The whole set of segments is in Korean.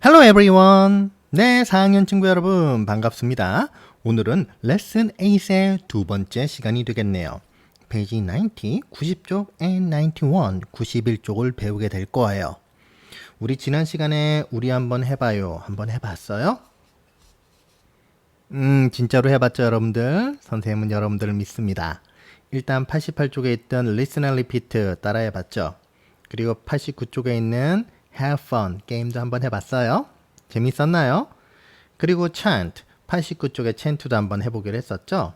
Hello everyone. 네, 4학년 친구 여러분 반갑습니다. 오늘은 레슨 8의 두 번째 시간이 되겠네요. 페이지 90, 90쪽 and 91, 91쪽을 배우게 될 거예요. 우리 지난 시간에 우리 한번 해봐요. 한번 해봤어요? 음, 진짜로 해봤죠, 여러분들? 선생님은 여러분들을 믿습니다. 일단 88쪽에 있던 listen and repeat 따라해봤죠? 그리고 89쪽에 있는 have fun 게임도 한번 해봤어요? 재밌었나요? 그리고 chant 89쪽에 chant도 한번 해보기로 했었죠?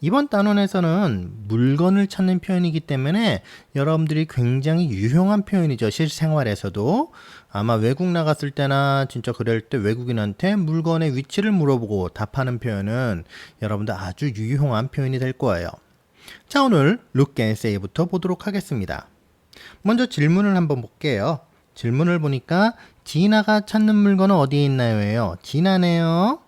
이번 단원에서는 물건을 찾는 표현이기 때문에 여러분들이 굉장히 유용한 표현이죠. 실생활에서도. 아마 외국 나갔을 때나 진짜 그럴 때 외국인한테 물건의 위치를 물어보고 답하는 표현은 여러분들 아주 유용한 표현이 될 거예요. 자, 오늘 say부터 보도록 하겠습니다. 먼저 질문을 한번 볼게요. 질문을 보니까 진아가 찾는 물건은 어디에 있나요?예요. 진아네요.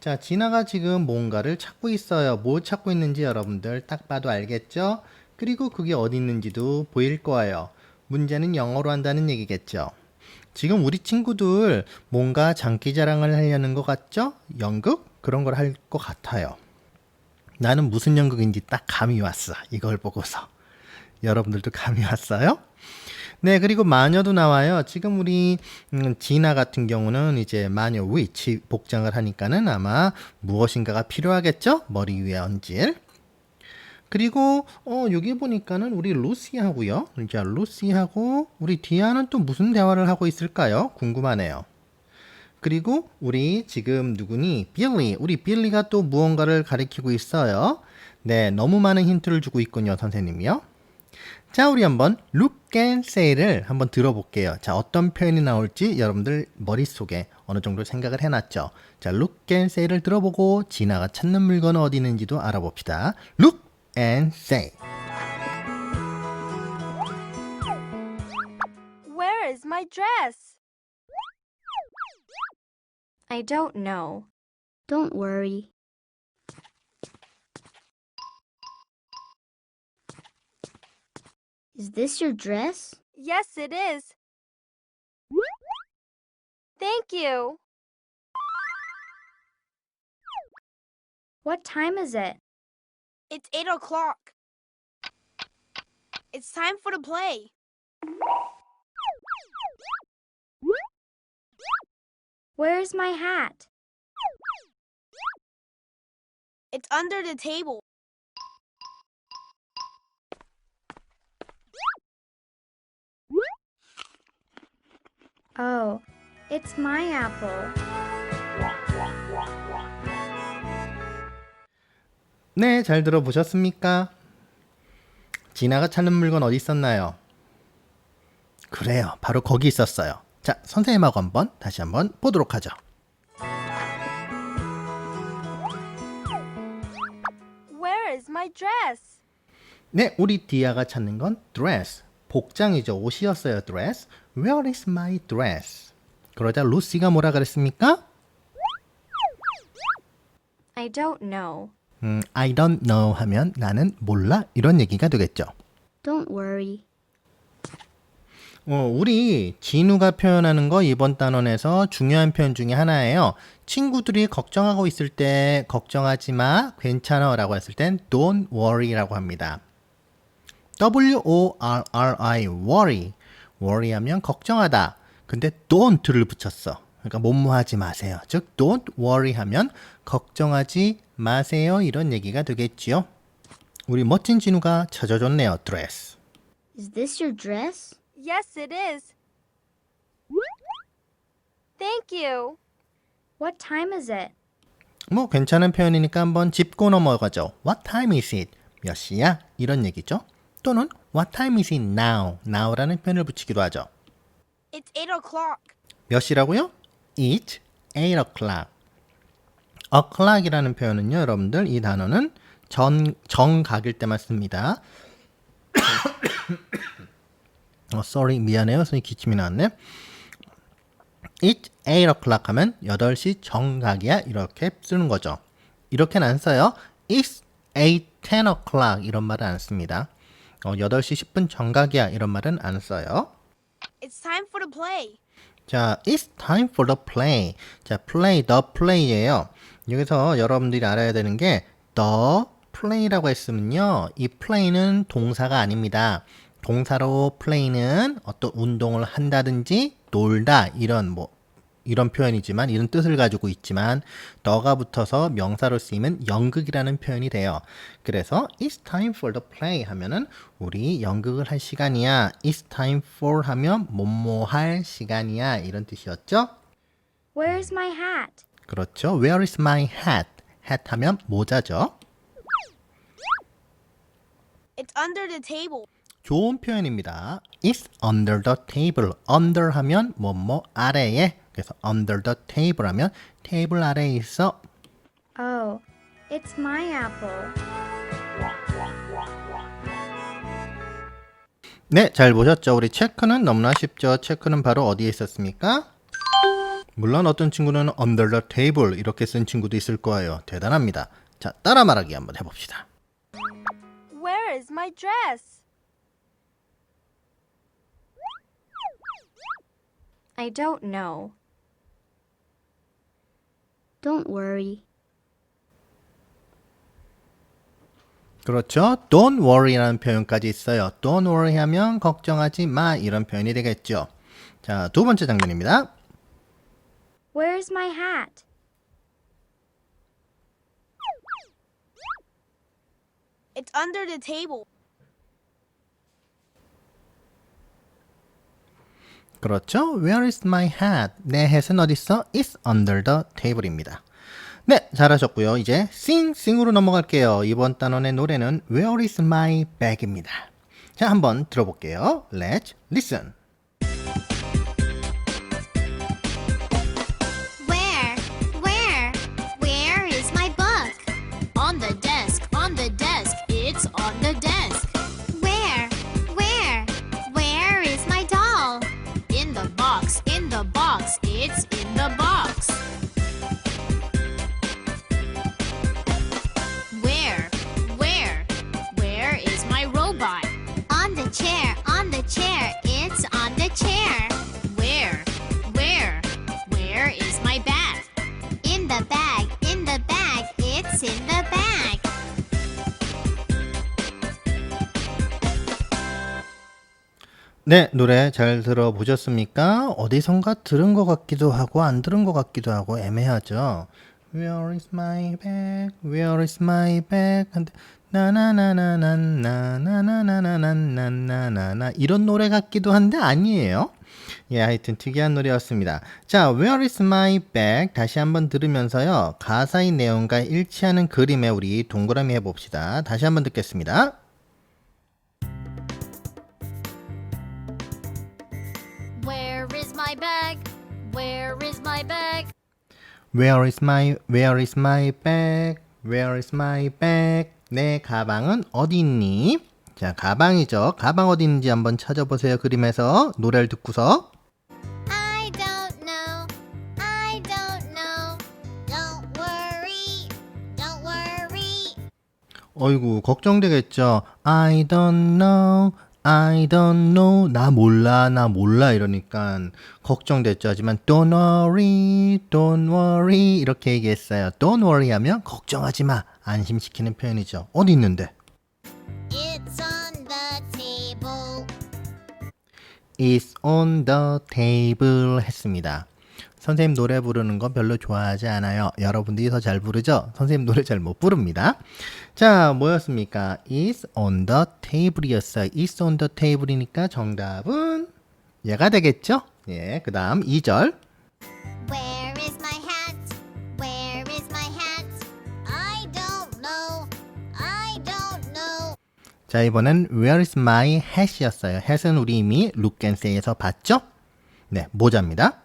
자, 진아가 지금 뭔가를 찾고 있어요. 뭐 찾고 있는지 여러분들 딱 봐도 알겠죠? 그리고 그게 어디 있는지도 보일 거예요. 문제는 영어로 한다는 얘기겠죠. 지금 우리 친구들 뭔가 장기 자랑을 하려는 것 같죠? 연극? 그런 걸 할 것 같아요. 나는 무슨 연극인지 딱 감이 왔어. 이걸 보고서. 여러분들도 감이 왔어요? 네, 그리고 마녀도 나와요. 지금 우리 음, 지나 같은 경우는 이제 마녀 위치 복장을 하니까는 아마 무엇인가가 필요하겠죠? 머리 위에 얹을. 그리고 어 여기 보니까는 우리 루시하고요. 자, 루시하고 우리 디아는 또 무슨 대화를 하고 있을까요? 궁금하네요. 그리고 우리 지금 누구니? 빌리. 우리 빌리가 또 무언가를 가리키고 있어요. 네, 너무 많은 힌트를 주고 있군요, 선생님이요. 자, 우리 한번 look and say를 한번 들어볼게요. 자, 어떤 표현이 나올지 여러분들 머릿속에 어느 정도 생각을 해놨죠. 자, look and say를 들어보고 진아가 찾는 물건은 어디 있는지도 알아봅시다. look and say. Where is my dress? I don't know. Don't worry. Is this your dress? Yes, it is. Thank you. What time is it? It's 8 o'clock. It's time for the play. Where's my hat? It's under the table. Oh, it's my apple. 네, 잘 들어보셨습니까? 진아가 찾는 물건 어디 있었나요? 그래요. 바로 거기 있었어요. 자, 선생님하고 한번 다시 한번 보도록 하죠. Where is my dress? 네, 우리 디아가 찾는 건 dress. 복장이죠. 옷이었어요, dress. Where is my dress? 그러자 루시가 뭐라 그랬습니까? I don't know. 음, I don't know 하면 나는 몰라 이런 얘기가 되겠죠. Don't worry. 어, 우리 진우가 표현하는 거 이번 단원에서 중요한 표현 중에 하나예요. 친구들이 걱정하고 있을 때 걱정하지 마, 괜찮아 라고 했을 땐 don't worry라고 합니다. W O R R I worry. Worry 하면 걱정하다. 근데 don't를 붙였어. 그러니까 뭐뭐하지 마세요. 즉 don't worry 하면 걱정하지 마세요 이런 얘기가 되겠지요. 우리 멋진 진우가 찾아줬네요. dress. Is this your dress? Yes, it is. Thank you. What time is it? 뭐 괜찮은 표현이니까 한번 짚고 넘어가죠. What time is it? 몇 시야? 이런 얘기죠. 또는 What time is it now? now라는 표현을 붙이기도 하죠. It's 8 o'clock. 몇 시라고요? It's 8 o'clock. o'clock이라는 표현은요, 여러분들 이 단어는 전 정각일 때만 씁니다. 어, sorry 미안해요, 선생님 기침이 나왔네. It's 8 o'clock 하면 8시 정각이야 이렇게 쓰는 거죠. 이렇게는 안 써요. It's 8, 10 o'clock 이런 말은 안 씁니다. 어, 8시 10분 정각이야 이런 말은 안 써요. It's time for the play. 자, it's time for the play. 자, play, the play예요. 여기서 여러분들이 알아야 되는 게 the play라고 했으면요. 이 play는 동사가 아닙니다. 동사로 play는 어떤 운동을 한다든지 놀다 이런 뭐 이런 표현이지만 이런 뜻을 가지고 있지만 더가 붙어서 명사로 쓰이면 연극이라는 표현이 돼요. 그래서 it's time for the play 하면은 우리 연극을 할 시간이야. it's time for 하면 뭐뭐 할 시간이야 이런 뜻이었죠. Where's my hat? 그렇죠. Where is my hat? hat 하면 모자죠. It's under the table. 좋은 표현입니다. It's under the table. under 하면 뭐뭐 아래에. 그래서 under the table 하면 테이블 아래에 있어. Oh, it's my apple. 네, 잘 보셨죠? 우리 체크는 너무나 쉽죠? 체크는 바로 어디에 있었습니까? 물론 어떤 친구는 under the table 이렇게 쓴 친구도 있을 거예요. 대단합니다. 자, 따라 말하기 한번 해봅시다. Where is my dress? I don't know. Don't worry. 그렇죠. Don't worry라는 표현까지 있어요. Don't worry 하면 걱정하지 마 이런 표현이 되겠죠. 자, 두 번째 장면입니다. Where's my hat? It's under the table. 그렇죠. Where is my hat? 내 어디 있어? It's under the table입니다. 네, 잘하셨고요. 이제 sing, sing으로 넘어갈게요. 이번 단원의 노래는 Where is my bag입니다. 자, 한번 들어볼게요. Let's listen. The bag. 네, 노래 잘 들어보셨습니까? 어디선가 들은 것 같기도 하고 안 들은 것 같기도 하고 애매하죠. Where is my bag? Where is my bag? 근데 나나나나나나나나나나나나나 이런 노래 같기도 한데 아니에요. 예, 하여튼 특이한 노래였습니다. 자, Where is my bag? 다시 한번 들으면서요. 가사의 내용과 일치하는 그림에 우리 동그라미 해봅시다. 다시 한번 듣겠습니다. Where is my bag? Where is my bag? Where is my Where is my bag? Where is my bag? 내 가방은 어디 있니? 자, 가방이죠. 가방 어디 있는지 한번 찾아보세요. 그림에서 노래를 듣고서 어이구, 걱정되겠죠. I don't know. I don't know. 나 몰라. 나 몰라 이러니까 걱정됐죠. 하지만 don't worry. Don't worry. 이렇게 얘기했어요. don't worry 하면 걱정하지 마. 안심시키는 표현이죠. 어디 있는데? It's on the table. is on the table 했습니다. 선생님 노래 부르는 거 별로 좋아하지 않아요. 여러분들이 더 잘 부르죠? 선생님 노래 잘 못 부릅니다. 자, 뭐였습니까? is on the table이었어요. is on the table이니까 정답은 얘가 되겠죠? 예, 그 다음 2절. Where is my hat? Where is my hat? I don't know. I don't know. 자, 이번엔 where is my hat이었어요. hat은 우리 이미 look and say에서 봤죠? 네, 모자입니다.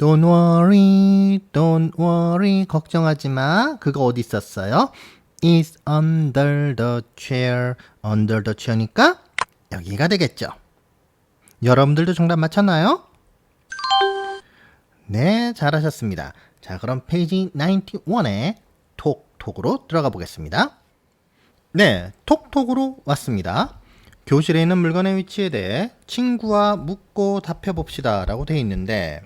Don't worry, don't worry. 걱정하지 마. 그거 어디 있었어요? It's under the chair. under the chair니까 여기가 되겠죠. 여러분들도 정답 맞췄나요? 네, 잘하셨습니다. 자, 그럼 페이지 91에 톡톡으로 들어가 보겠습니다. 네, 톡톡으로 왔습니다. 교실에 있는 물건의 위치에 대해 친구와 묻고 답해 봅시다 라고 돼 있는데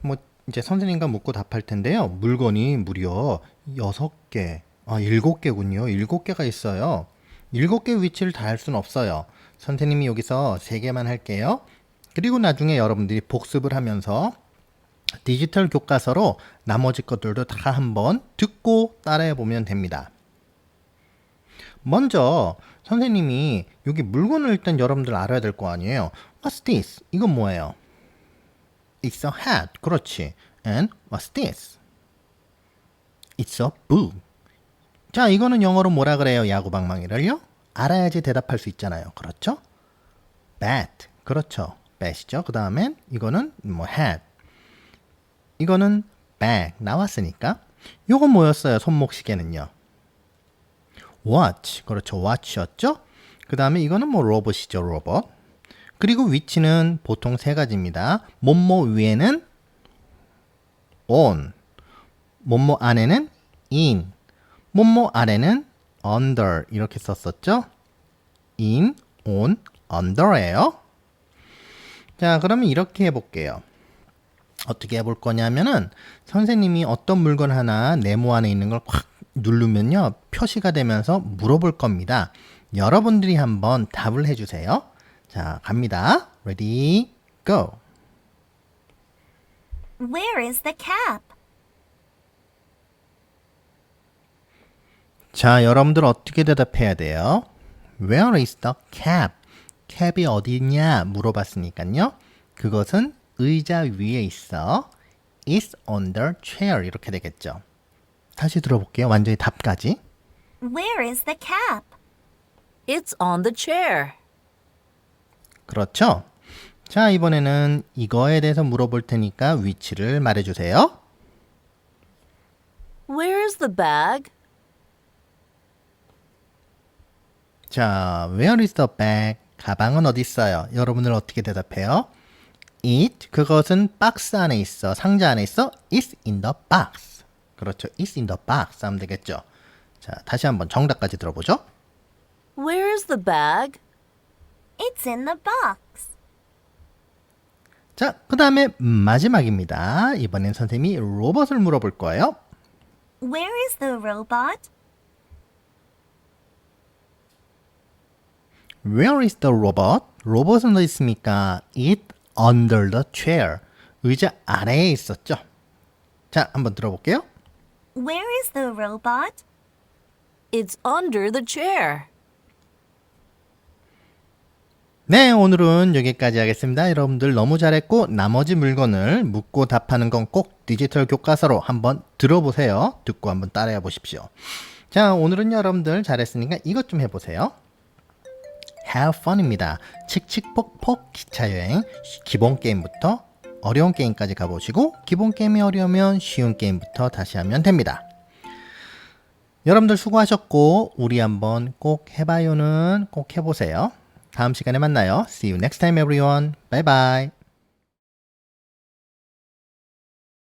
뭐 이제 선생님과 묻고 답할 텐데요. 물건이 무려 6개, 아 7개군요. 7개가 있어요. 7개 위치를 다 할 수는 없어요. 선생님이 여기서 3개만 할게요. 그리고 나중에 여러분들이 복습을 하면서 디지털 교과서로 나머지 것들도 다 한번 듣고 따라해 보면 됩니다. 먼저 선생님이 여기 물건을 일단 여러분들 알아야 될 거 아니에요. What's this? 이건 뭐예요? It's a hat. 그렇지. And what's this? It's a book. 자, 이거는 영어로 뭐라 그래요? 야구방망이를요? 알아야지 대답할 수 있잖아요. 그렇죠? bat. 그렇죠. bat이죠. 그 다음엔 이거는 뭐 hat. 이거는 bag. 나왔으니까. 요건 뭐였어요? 손목시계는요. watch. 그렇죠. watch였죠. 그 다음에 이거는 뭐 로봇이죠. 로봇. 그리고 위치는 보통 세 가지입니다. 뭐뭐 위에는 on. 뭐뭐 안에는 in. 뭐뭐 아래는 under. 이렇게 썼었죠. in, on, under예요. 자, 그러면 이렇게 해볼게요. 어떻게 해볼 거냐면은 선생님이 어떤 물건 하나 네모 안에 있는 걸 확 누르면요 표시가 되면서 물어볼 겁니다. 여러분들이 한번 답을 해주세요. 자 갑니다. Ready, go. Where is the cap? 자 여러분들 어떻게 대답해야 돼요? Where is the cap? 캡이 어디 있냐 물어봤으니까요. 그것은 의자 위에 있어. It's on the chair 이렇게 되겠죠. 다시 들어볼게요. 완전히 답까지. Where is the cap? It's on the chair. 그렇죠? 자, 이번에는 이거에 대해서 물어볼 테니까 위치를 말해 주세요. Where's the bag? 자, where is the bag? 가방은 어디 있어요? 여러분들 어떻게 대답해요? It, 그것은 박스 안에 있어. 상자 안에 있어. It's in the box. 그렇죠. It's in the box 하면 되겠죠. 자, 다시 한번 정답까지 들어보죠. Where's the bag? It's in the box. 자, 그 다음에 마지막입니다. 이번엔 선생님이 로봇을 물어볼 거예요. Where is the robot? Where is the robot? 로봇은 어디 있습니까? It under the chair. 의자 아래에 있었죠. 자, 한번 들어볼게요. Where is the robot? It's under the chair. 네, 오늘은 여기까지 하겠습니다. 여러분들 너무 잘했고 나머지 물건을 묻고 답하는 건 꼭 디지털 교과서로 한번 들어보세요. 듣고 한번 따라해 보십시오. 자, 오늘은 여러분들 잘했으니까 이것 좀 해보세요. Have fun입니다. 칙칙폭폭 기차여행 기본 게임부터 어려운 게임까지 가보시고 기본 게임이 어려우면 쉬운 게임부터 다시 하면 됩니다. 여러분들 수고하셨고 우리 한번 꼭 해봐요는 꼭 해보세요. 다음 시간에 만나요. See you next time everyone. Bye bye.